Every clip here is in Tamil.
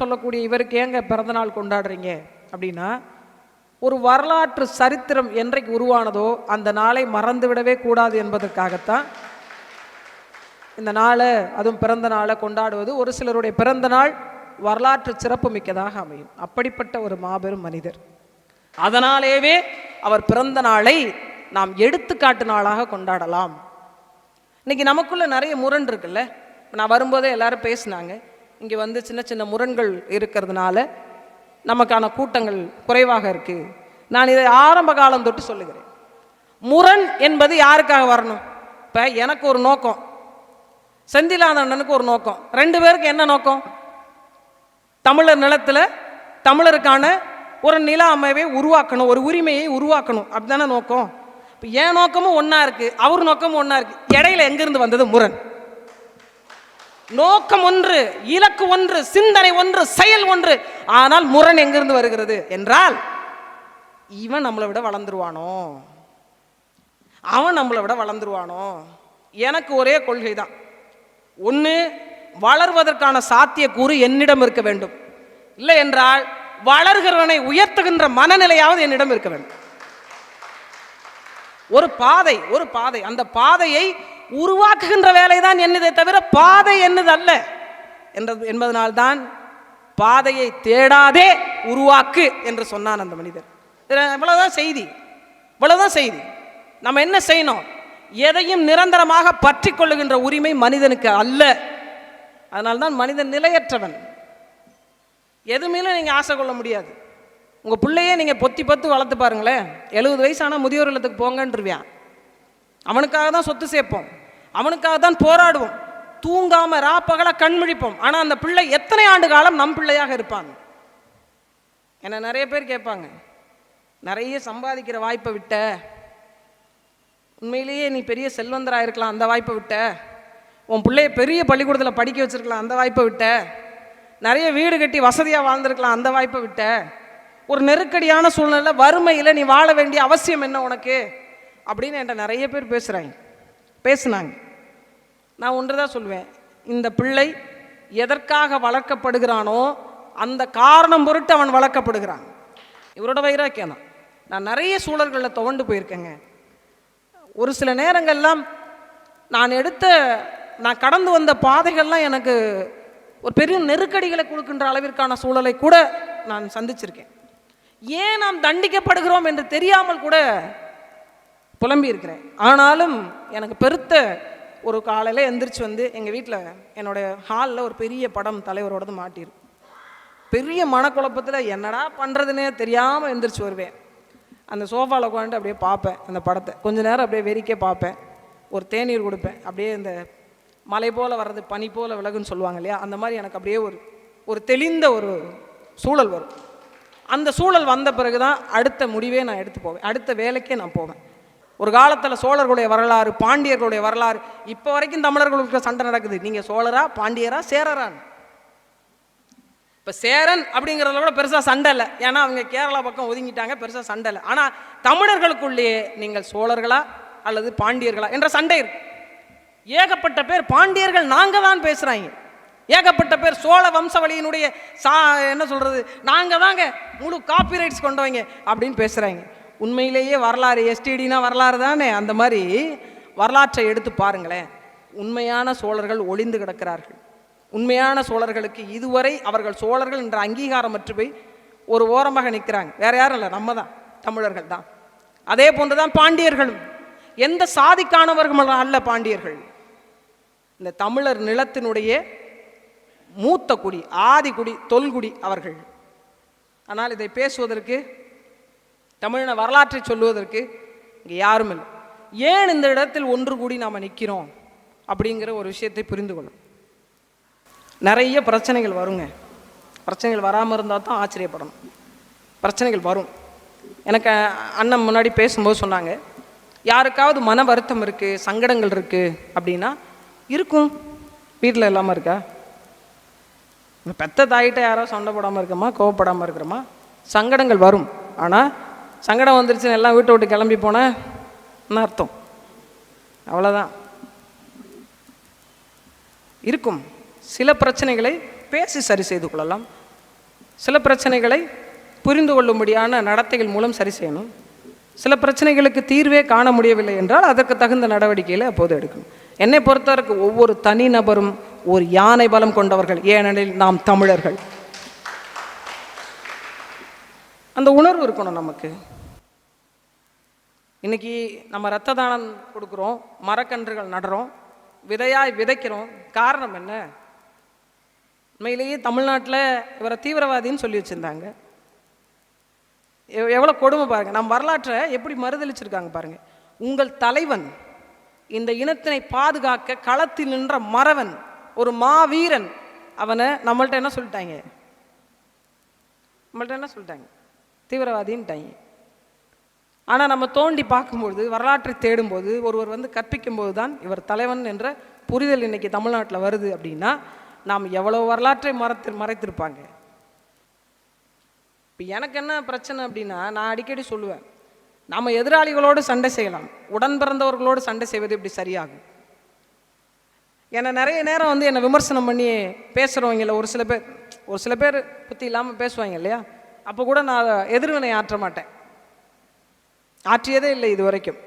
சொல்லக்கூடிய இவருக்கு ஏங்க பிறந்தநாள் கொண்டாடுறீங்க? அப்படின்னா ஒரு வரலாற்று சரித்திரம் என்றைக்கு உருவானதோ அந்த நாளை மறந்துவிடவே கூடாது என்பதற்காகத்தான் இந்த நாளை அதுவும் பிறந்த நாளை கொண்டாடுவது ஒரு சிலருடைய பிறந்த நாள் வரலாற்று சிறப்பு மிக்கதாக அமையும். அப்படிப்பட்ட ஒரு மாபெரும் மனிதர். அதனாலேவே அவர் பிறந்த நாளை நாம் எடுத்துக்காட்டு நாளாக கொண்டாடலாம். இன்னைக்கு நமக்குள்ள நிறைய முரண் இருக்குல்ல நான் வரும்போதே எல்லாரும் பேசினாங்க. இங்கே வந்து சின்ன சின்ன முரண்கள் இருக்கிறதுனால நமக்கான கூட்டங்கள் குறைவாக இருக்குது நான் இதை ஆரம்ப காலம் தொட்டு சொல்லுகிறேன். முரண் என்பது யாருக்காக வரணும்? இப்போ எனக்கு ஒரு நோக்கம். செந்திலானந்தனுக்கு ஒரு நோக்கம். ரெண்டு பேருக்கு என்ன நோக்கம்? தமிழர் நிலத்தில் தமிழருக்கான ஒரு நில அமைவை உருவாக்கணும் ஒரு உரிமையை உருவாக்கணும். அப்படிதானே நோக்கம்? இப்போ என் நோக்கமும் ஒன்றா இருக்குது அவர் நோக்கமும் ஒன்றா இருக்கு. இடையில எங்கேருந்து வந்தது முரண்? நோக்கம் ஒன்று இலக்கு ஒன்று சிந்தனை ஒன்று செயல் ஒன்று. ஆனால் முரண் எங்கிருந்து வருகிறது என்றால் இவன் நம்மளை விட வளர்ந்துருவானோ? அவன் நம்மளை விட வளர்ந்துருவானோ? எனக்கு ஒரே கொள்கை தான். ஒன்று வளர்வதற்கான சாத்தியக்கூறு என்னிடம் இருக்க வேண்டும். இல்லை என்றால் வளர்கிறவனை உயர்த்துகின்ற மனநிலையாவது என்னிடம் இருக்க வேண்டும். ஒரு பாதை ஒரு பாதை. அந்த பாதையை உருவாக்குகின்ற வேலை தான் என்னதே தவிர பாதை என்னது அல்ல என்றது என்பதனால்தான் பாதையை தேடாதே உருவாக்கு என்று சொன்னான் அந்த மனிதர். இதுல இவ்வளவுதான் செய்தி. இவ்வளவுதான் செய்தி. நம்ம என்ன செய்யணும்? எதையும் நிரந்தரமாக பற்றி கொள்ளுகின்ற உரிமை மனிதனுக்கு அல்ல. அதனால்தான் மனிதன் நிலையற்றவன். எதுவுமேலும் நீங்கள் ஆசை கொள்ள முடியாது. உங்கள் பிள்ளையே நீங்கள் பொத்தி பொத்து வளர்த்து பாருங்களேன். எழுபது வயசான முதியோர் இல்லத்துக்கு போங்கன்றுவியான் அவனுக்காக தான் சொத்து சேர்ப்போம். அவனுக்காக தான் போராடுவோம். தூங்காம ரா பகல கண்முழிப்போம் ஆனால் அந்த பிள்ளை எத்தனை ஆண்டு காலம் நம் பிள்ளையாக இருப்பாங்க என்ன நிறைய பேர் கேட்பாங்க. நிறைய சம்பாதிக்கிற வாய்ப்பை விட்ட. உண்மையிலேயே நீ பெரிய செல்வந்தராக இருக்கலாம் அந்த வாய்ப்பை விட்ட. உன் பிள்ளைய பெரிய பள்ளிக்கூடத்தில் படிக்க வச்சிருக்கலாம் அந்த வாய்ப்பை விட்ட. நிறைய வீடு கட்டி வசதியாக வாழ்ந்திருக்கலாம் அந்த வாய்ப்பை விட்ட. ஒரு நெருக்கடியான சூழ்நிலை வறுமையில் நீ வாழ வேண்டிய அவசியம் என்ன உனக்கு? அப்படின்னு என்கிட்ட நிறைய பேர் பேசுகிறாங்க பேசுனாங்க. நான் ஒன்று தான் சொல்லுவேன் இந்த பிள்ளை எதற்காக வளர்க்கப்படுகிறானோ அந்த காரணம் பொருட்டு அவன் வளர்க்கப்படுகிறான். இவரோட வைராக்கியம் தான் நான் நிறைய சூழல்களில் துவண்டு போயிருக்கேங்க. ஒரு சில நேரங்கள்லாம் நான் எடுத்த நான் கடந்து வந்த பாதைகள்லாம் எனக்கு ஒரு பெரிய நெருக்கடிகளை கொடுக்கின்ற அளவிற்கான சூழலை கூட நான் சந்திச்சிருக்கேன். ஏன் நாம் தண்டிக்கப்படுகிறோம் என்று தெரியாமல் கூட புலம்பியிருக்கிறேன். ஆனாலும் எனக்கு பெருத்த ஒரு காலையில் எந்திரிச்சு வந்து எங்கள் வீட்டில் என்னுடைய ஹாலில் ஒரு பெரிய படம் தலைவரோடது மாட்டிடும் பெரிய மனக்குழப்பத்தில் என்னடா பண்ணுறதுன்னே தெரியாமல் எந்திரிச்சு வருவேன். அந்த சோஃபாவில் உட்காந்துட்டு அப்படியே பார்ப்பேன் அந்த படத்தை. கொஞ்ச நேரம் அப்படியே வெறிக்க பார்ப்பேன். ஒரு தேநீர் கொடுப்பேன். அப்படியே இந்த மலை போல் வர்றது பனி போல் விலகுன்னு சொல்லுவாங்க இல்லையா? அந்த மாதிரி எனக்கு அப்படியே ஒரு ஒரு தெளிந்த ஒரு சூழல் வரும். அந்த சூழல் வந்த பிறகு தான் அடுத்த முடிவே நான் எடுத்து போவேன். அடுத்த வேலைக்கே நான் போவேன். ஒரு காலத்தில் சோழர்களுடைய வரலாறு பாண்டியர்களுடைய வரலாறு இப்போ வரைக்கும் தமிழர்களுக்கு சண்டை நடக்குது. நீங்கள் சோழரா பாண்டியரா சேரரான் இப்போ சேரன் அப்படிங்கிறத விட பெருசாக சண்டை இல்லை. ஏன்னா அவங்க கேரளா பக்கம் ஒதுங்கிட்டாங்க பெருசாக சண்டை இல்லை. ஆனால் தமிழர்களுக்குள்ளேயே நீங்கள் சோழர்களா அல்லது பாண்டியர்களா என்ற சண்டை இருக்கு. ஏகப்பட்ட பேர் பாண்டியர்கள் நாங்கள் தான் பேசுகிறாங்க ஏகப்பட்ட பேர் சோழ வம்சவழியினுடைய சா என்ன சொல்கிறது நாங்கள் தாங்க முழு காப்பிரைட்ஸ் கொண்டவங்க அப்படின்னு பேசுகிறாங்க உண்மையிலேயே வரலாறு எஸ்டிடினா வரலாறு தானே? அந்த மாதிரி வரலாற்றை எடுத்து பாருங்களேன். உண்மையான சோழர்கள் ஒளிந்து கிடக்கிறார்கள். உண்மையான சோழர்களுக்கு இதுவரை அவர்கள் சோழர்கள் என்ற அங்கீகாரம் மற்ற போய் ஒரு ஓரமாக நிற்கிறாங்க வேற யாரும் இல்லை நம்ம தான் தமிழர்கள் தான். அதே போன்று தான் பாண்டியர்களும். எந்த சாதிக்கானவர்கள் அல்ல பாண்டியர்கள். இந்த தமிழர் நிலத்தினுடைய மூத்த குடி ஆதி குடி தொல்குடி அவர்கள். ஆனால் இதை பேசுவதற்கு தமிழின வரலாற்றை சொல்லுவதற்கு இங்கே யாரும் இல்லை. ஏன் இந்த இடத்தில் ஒன்று கூடி நாம் நிற்கிறோம் அப்படிங்கிற ஒரு விஷயத்தை புரிந்து கொள்ளும். நிறைய பிரச்சனைகள் வருங்க. பிரச்சனைகள் வராமல் இருந்தால் தான் ஆச்சரியப்படணும். பிரச்சனைகள் வரும். எனக்கு அண்ணன் முன்னாடி பேசும்போது சொன்னாங்க யாருக்காவது மன வருத்தம் இருக்குது சங்கடங்கள் இருக்குது அப்படின்னா இருக்கும். வீட்டில் இல்லாமல் இருக்கா? பெத்த தாயிட்ட யாரோ சண்டை போடாமல் இருக்கமா கோவப்படாமல் இருக்கிறோமா? சங்கடங்கள் வரும். ஆனால் சங்கடம் வந்துருச்சுன்னு எல்லாம் வீட்டை விட்டு கிளம்பி போனேன் என்ன அர்த்தம்? அவ்வளோதான் இருக்கும். சில பிரச்சனைகளை பேசி சரி செய்து கொள்ளலாம். சில பிரச்சனைகளை புரிந்து கொள்ளும்படியான நடத்தைகள் மூலம் சரி செய்யணும். சில பிரச்சனைகளுக்கு தீர்வே காண முடியவில்லை என்றால் அதற்கு தகுந்த நடவடிக்கைகளை அப்போது எடுக்கணும். என்னை பொறுத்தவரைக்கும் ஒவ்வொரு தனிநபரும் ஒரு யானை பலம் கொண்டவர்கள். ஏனெனில் நாம் தமிழர்கள். அந்த உணர்வு இருக்கணும் நமக்கு. இன்னைக்கு நம்ம ரத்த தானம் கொடுக்குறோம் மரக்கன்றுகள் நடுறோம் விதையாய் விதைக்கிறோம். காரணம் என்ன? உண்மையிலேயே தமிழ்நாட்டில் இவரை தீவிரவாதின்னு சொல்லி வச்சுருந்தாங்க. எவ்வளோ கொடுமை பாருங்கள் நம் வரலாற்றை எப்படி மறுதளிச்சிருக்காங்க பாருங்கள் உங்கள் தலைவன் இந்த இனத்தினை பாதுகாக்க களத்தில் நின்ற மறவன் ஒரு மாவீரன் அவனை நம்மள்ட்ட என்ன சொல்லிட்டாங்க? நம்மள்ட்ட என்ன சொல்லிட்டாங்க? தீவிரவாதின்ட்டாங்க. ஆனால் நம்ம தோண்டி பார்க்கும்பொழுது வரலாற்றை தேடும்போது ஒருவர் வந்து கற்பிக்கும்போது தான் இவர் தலைவன் என்ற புரிதல் இன்னைக்கு தமிழ்நாட்டில் வருது அப்படின்னா நாம் எவ்வளோ வரலாற்றை மறைத்து மறைத்திருப்பாங்க. இப்போ எனக்கு என்ன பிரச்சனை அப்படின்னா நான் அடிக்கடி சொல்லுவேன் நம்ம எதிராளிகளோடு சண்டை செய்யலாம். உடன் பிறந்தவர்களோடு சண்டை செய்வது இப்படி சரியாகும். என்னை நிறைய நேரம் வந்து என்னை விமர்சனம் பண்ணி பேசுகிறவங்கள ஒரு சில பேர் ஒரு சில பேர் புத்தி இல்லாமல் பேசுவாங்க இல்லையா? அப்போ கூட நான் எதிர்வினை ஆற்ற மாட்டேன். ஆற்றியதே இல்லை இது வரைக்கும்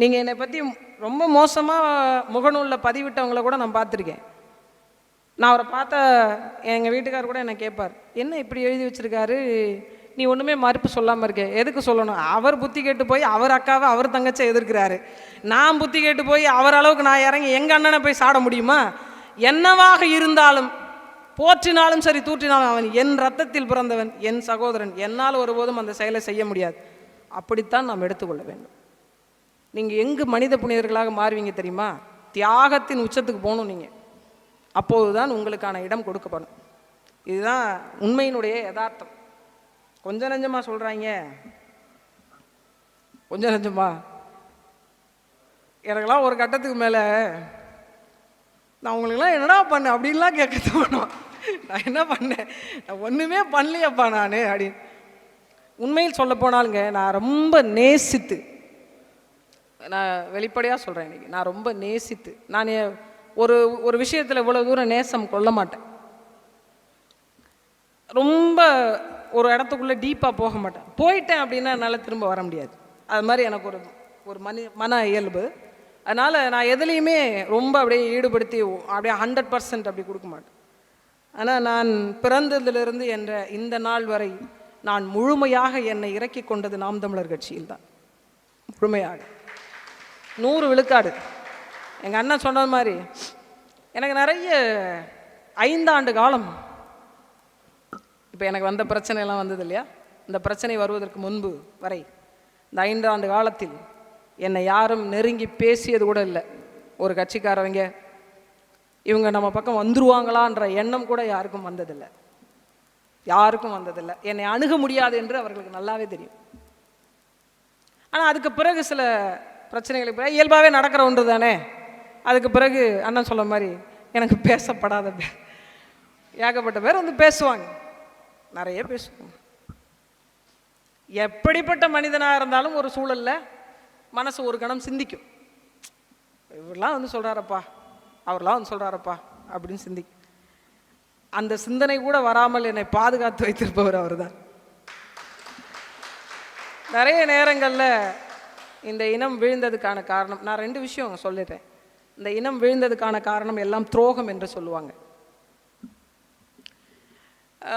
நீங்கள் என்னை பற்றி ரொம்ப மோசமாக முகநூலில் பதிவிட்டவங்கள கூட நான் பார்த்துருக்கேன். நான் அவரை பார்த்த எங்கள் வீட்டுக்கார் கூட என்னை கேட்பார் என்ன இப்படி எழுதி வச்சுருக்காரு? நீ ஒன்றுமே மறுப்பு சொல்லாமல் இருக்க. எதுக்கு சொல்லணும்? அவர் புத்தி கேட்டு போய் அவர் அக்காவை அவர் தங்கச்சை எதிர்க்கிறாரு. நான் புத்தி கேட்டு போய் அவர் அளவுக்கு நான் இறங்கி எங்கள் அண்ணனை போய் சாட முடியுமா? என்னவாக இருந்தாலும் போற்றினாலும் சரி தூற்றினாலும் அவன் என் ரத்தத்தில் பிறந்தவன் என் சகோதரன். என்னால் ஒருபோதும் அந்த செயலை செய்ய முடியாது. அப்படித்தான் நாம் எடுத்துக்கொள்ள வேண்டும். நீங்கள் எங்கு மனித புனிதர்களாக மாறுவீங்க தெரியுமா? தியாகத்தின் உச்சத்துக்கு போகணும் நீங்கள் அப்போது தான் உங்களுக்கான இடம் கொடுக்கப்படும். இதுதான் உண்மையினுடைய யதார்த்தம். கொஞ்சம் நஞ்சமாக சொல்கிறாங்க கொஞ்சம் நஞ்சமா? எனக்கெல்லாம் ஒரு கட்டத்துக்கு மேலே நான் உங்களுக்கெல்லாம் என்னடா பண்ணேன் அப்படின்லாம் கேட்க தோணும் நான் என்ன பண்ணேன்? நான் ஒன்றுமே பண்ணலையப்பா நான் அப்படின்னு. உண்மையில் சொல்ல போனாலுங்க நான் ரொம்ப நேசித்து நான் வெளிப்படையாக சொல்கிறேன் இன்னைக்கு நான் ரொம்ப நேசித்து நான் ஒரு ஒரு விஷயத்தில் இவ்வளோ தூரம் நேசம் கொள்ள மாட்டேன். ரொம்ப ஒரு இடத்துக்குள்ளே டீப்பாக போக மாட்டேன். போயிட்டேன் அப்படின்னா என்னால் திரும்ப வர முடியாது. அது மாதிரி எனக்கு ஒரு ஒரு மனி மன இயல்பு. அதனால் நான் எதுலேயுமே ரொம்ப அப்படியே ஈடுபடுத்தி அப்படியே ஹண்ட்ரட் பர்சன்ட் அப்படி கொடுக்க மாட்டேன். ஆனால் நான் பிறந்ததுலேருந்து என்ற இந்த நாள் வரை நான் முழுமையாக என்னை இறக்கி கொண்டது நாம் தமிழர் கட்சியில் தான் முழுமையாக. நூறு விழுக்காடு. எங்கள் அண்ணன் சொன்னது மாதிரி எனக்கு நிறைய ஐந்தாண்டு காலம் இப்போ எனக்கு வந்த பிரச்சனையெல்லாம் வந்தது இல்லையா? இந்த பிரச்சனை வருவதற்கு முன்பு வரை இந்த ஐந்தாண்டு காலத்தில் என்னை யாரும் நெருங்கி பேசியது கூட இல்லை. ஒரு கட்சிக்காரவங்க இவங்க நம்ம பக்கம் வந்துருவாங்களான்ற எண்ணம் கூட யாருக்கும் வந்ததில்லை. யாருக்கும் வந்ததில்லை. என்னை அணுக முடியாது என்று அவர்களுக்கு நல்லாவே தெரியும். ஆனால் அதுக்கு பிறகு சில பிரச்சனைகளுக்கு பிறகு இயல்பாகவே நடக்கிற ஒன்று தானே? அதுக்கு பிறகு அண்ணன் சொல்ல மாதிரி எனக்கு பேசப்படாத பேர் ஏகப்பட்ட பேர் வந்து பேசுவாங்க. நிறைய பேசுவாங்க. எப்படிப்பட்ட மனிதனாக இருந்தாலும் ஒரு சூழலில் மனசு ஒரு கணம் சிந்திக்கும். இவரெல்லாம் வந்து சொல்கிறாரப்பா அவர்லாம் வந்து சொல்கிறாரப்பா அப்படின்னு சிந்திக்கும். அந்த சிந்தனை கூட வராமல் என்னை பாதுகாத்து வைத்திருப்பவர் அவர் தான் நிறைய நேரங்களில் இந்த இனம் விழுந்ததுக்கான காரணம் நான் ரெண்டு விஷயம் சொல்லிடுறேன். இந்த இனம் விழுந்ததுக்கான காரணம் எல்லாம் துரோகம் என்று சொல்லுவாங்க.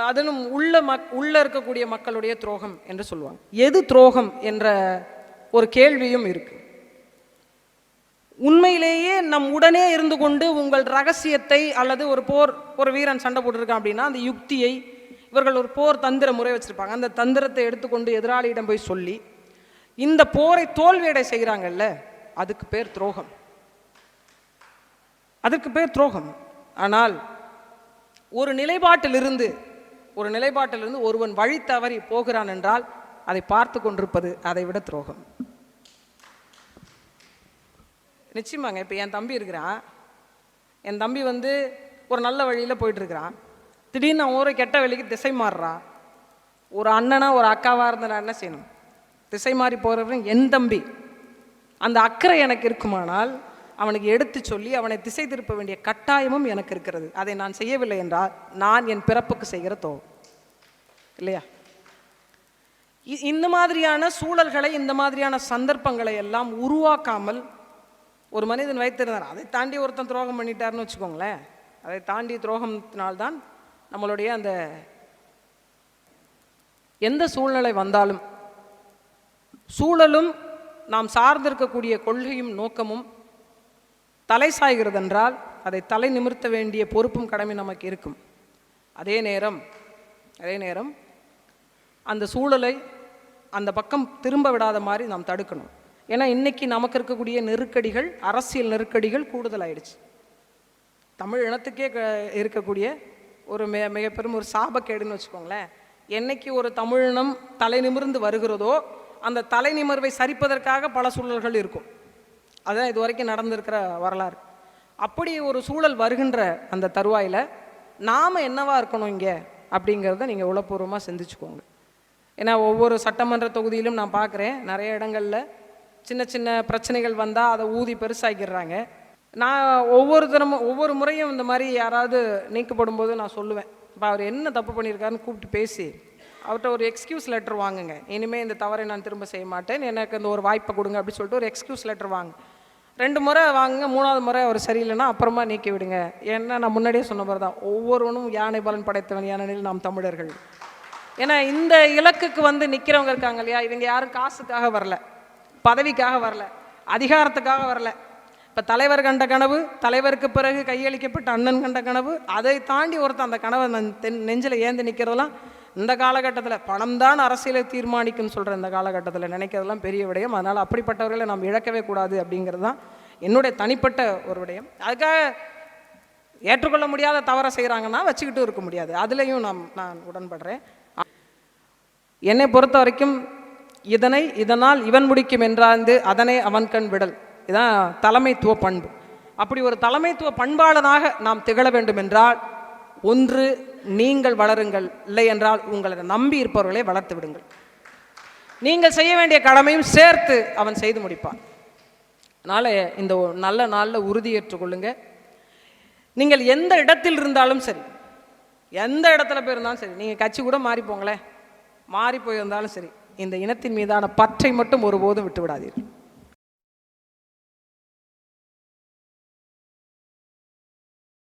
அதனும் உள்ள மக் உள்ள இருக்கக்கூடிய மக்களுடைய துரோகம் என்று சொல்லுவாங்க. எது துரோகம் என்ற ஒரு கேள்வியும் இருக்குது உண்மையிலேயே நம் உடனே இருந்து கொண்டு உங்கள் ரகசியத்தை அல்லது ஒரு போர் ஒரு வீரன் சண்டை போட்டிருக்கான் அப்படின்னா அந்த யுக்தியை இவர்கள் ஒரு போர் தந்திர முறை வச்சிருப்பாங்க. அந்த தந்திரத்தை எடுத்துக்கொண்டு எதிராளியிடம் போய் சொல்லி இந்த போரை தோல்வியடை செய்கிறாங்கல்ல அதுக்கு பேர் துரோகம். அதற்கு பேர் துரோகம். ஆனால் ஒரு நிலைப்பாட்டிலிருந்து ஒரு நிலைப்பாட்டிலிருந்து ஒருவன் வழி தவறி போகிறான் என்றால் அதை பார்த்து கொண்டிருப்பது அதை விட துரோகம். நிச்சயமாங்க இப்போ என் தம்பி இருக்கிறான். என் தம்பி வந்து ஒரு நல்ல வழியில் போயிட்டுருக்கிறான். திடீர்னு அவன் ஒரு கெட்ட வழிக்கு திசை மாறுறான். ஒரு அண்ணனா ஒரு அக்காவாக இருந்தா என்ன செய்யணும்? திசை மாறி போகிறவன் என் தம்பி. அந்த அக்கறை எனக்கு இருக்குமானால் அவனுக்கு எடுத்து சொல்லி அவனை திசை திருப்ப வேண்டிய கட்டாயமும் எனக்கு இருக்கிறது. அதை நான் செய்யவில்லை என்றால் நான் என் பிறப்புக்கு செய்கிற தோ இல்லையா? இ- இந்த மாதிரியான சூழல்களை இந்த மாதிரியான சந்தர்ப்பங்களை எல்லாம் உருவாக்காமல் ஒரு மனிதன் வைத்திருந்தார் அதை தாண்டி ஒருத்தன் துரோகம் பண்ணிட்டாருன்னு வச்சுக்கோங்களேன். அதை தாண்டி துரோகத்தினால்தான் நம்மளுடைய அந்த எந்த சூழ்நிலை வந்தாலும் சூழலும் நாம் சார்ந்திருக்கக்கூடிய கொள்கையும் நோக்கமும் தலை சாய்கிறது என்றால் அதை தலை நிமிர்த்த வேண்டிய பொறுப்பும் கடமை நமக்கு இருக்கும். அதே நேரம் அதே நேரம் அந்த சூழலை அந்த பக்கம் திரும்ப விடாத மாதிரி நாம் தடுக்கணும். ஏன்னா இன்றைக்கி நமக்கு இருக்கக்கூடிய நெருக்கடிகள் அரசியல் நெருக்கடிகள் கூடுதலாயிடுச்சு. தமிழ் இனத்துக்கே க- இருக்கக்கூடிய ஒரு மிக மிக பெரும் ஒரு சாபக்கேடுன்னு வச்சுக்கோங்களேன். என்னைக்கு ஒரு தமிழினம் தலை நிமிர்ந்து வருகிறதோ அந்த தலை நிமிர்வை சரிப்பதற்காக பல சூழல்கள் இருக்கும். அதுதான் இது வரைக்கும் நடந்திருக்கிற வரலாறு. அப்படி ஒரு சூழல் வருகின்ற அந்த தருவாயில் நாம் என்னவா இருக்கணும் இங்கே? அப்படிங்கிறத நீங்கள் உளப்பூர்வமாக சிந்திச்சுக்கோங்க. ஏன்னா ஒவ்வொரு சட்டமன்ற தொகுதியிலும் நான் பார்க்குறேன் நிறைய இடங்களில் சின்ன சின்ன பிரச்சனைகள் வந்தால் அதை ஊதி பெருசாக்கிடுறாங்க. நான் ஒவ்வொரு தினமும் ஒவ்வொரு முறையும் இந்த மாதிரி யாராவது நீக்கப்படும் போது நான் சொல்லுவேன். இப்போ அவர் என்ன தப்பு பண்ணியிருக்காருன்னு கூப்பிட்டு பேசி அவர்கிட்ட ஒரு எக்ஸ்கியூஸ் லெட்டர் வாங்குங்க. இனிமேல் இந்த தவறை நான் திரும்ப செய்ய மாட்டேன். எனக்கு இந்த ஒரு வாய்ப்பை கொடுங்க அப்படின்னு சொல்லிட்டு ஒரு எக்ஸ்கியூஸ் லெட்டர் வாங்க. ரெண்டு முறை வாங்குங்க மூணாவது முறை அவர் சரியில்லைன்னா அப்புறமா நீக்கி விடுங்க. ஏன்னா நான் முன்னாடியே சொன்ன மாதிரி தான் ஒவ்வொருவனும் யானை பலன் படைத்தவன் ஏனெனில் நாம் தமிழர்கள். ஏன்னா இந்த இலக்குக்கு வந்து நிற்கிறவங்க இருக்காங்க இல்லையா? இவங்க யாரும் காசுக்காக வரல. பதவிக்காக வரல அதிகாரத்துக்காக வரல. இப்போ தலைவர் கண்ட கனவு தலைவருக்கு பிறகு கையளிக்கப்பட்ட அண்ணன் கண்ட கனவு அதை தாண்டி ஒருத்தன் அந்த கனவை நெ- நெஞ்சில் ஏந்து நிற்கிறதெல்லாம் இந்த காலகட்டத்தில் பணம் தான் அரசியலை தீர்மானிக்கும்னு சொல்கிற இந்த காலகட்டத்தில் நினைக்கிறதெல்லாம் பெரிய விடயம். அதனால் அப்படிப்பட்டவர்களை நாம் இழக்கவே கூடாது அப்படிங்கிறது தான் என்னுடைய தனிப்பட்ட ஒரு விடயம். அதுக்காக ஏற்றுக்கொள்ள முடியாத தவறை செய்கிறாங்கன்னா வச்சுக்கிட்டு இருக்க முடியாது. அதுலேயும் நான் நான் உடன்படுறேன். என்னை பொறுத்த வரைக்கும் இதனை இதனால் இவன் முடிக்கும் என்றாந்து அதனை அவன் கண் விடல். இதான் தலைமைத்துவ பண்பு. அப்படி ஒரு தலைமைத்துவ பண்பாளனாக நாம் திகழ வேண்டும் என்றால் ஒன்று நீங்கள் வளருங்கள் இல்லை என்றால் உங்களை நம்பி இருப்பவர்களை வளர்த்து விடுங்கள். நீங்கள் செய்ய வேண்டிய கடமையும் சேர்த்து அவன் செய்து முடிப்பான். அதனால் இந்த நல்ல நாளில் உறுதியேற்றுக்கொள்ளுங்க நீங்கள் எந்த இடத்தில் இருந்தாலும் சரி எந்த இடத்துல போயிருந்தாலும் சரி நீங்கள் கட்சி கூட மாறி போங்களேன். மாறி போயிருந்தாலும் சரி இந்த இனத்தின் மீதான பற்றை மட்டும் ஒருபோதும் விட்டுவிடாதீர்கள்.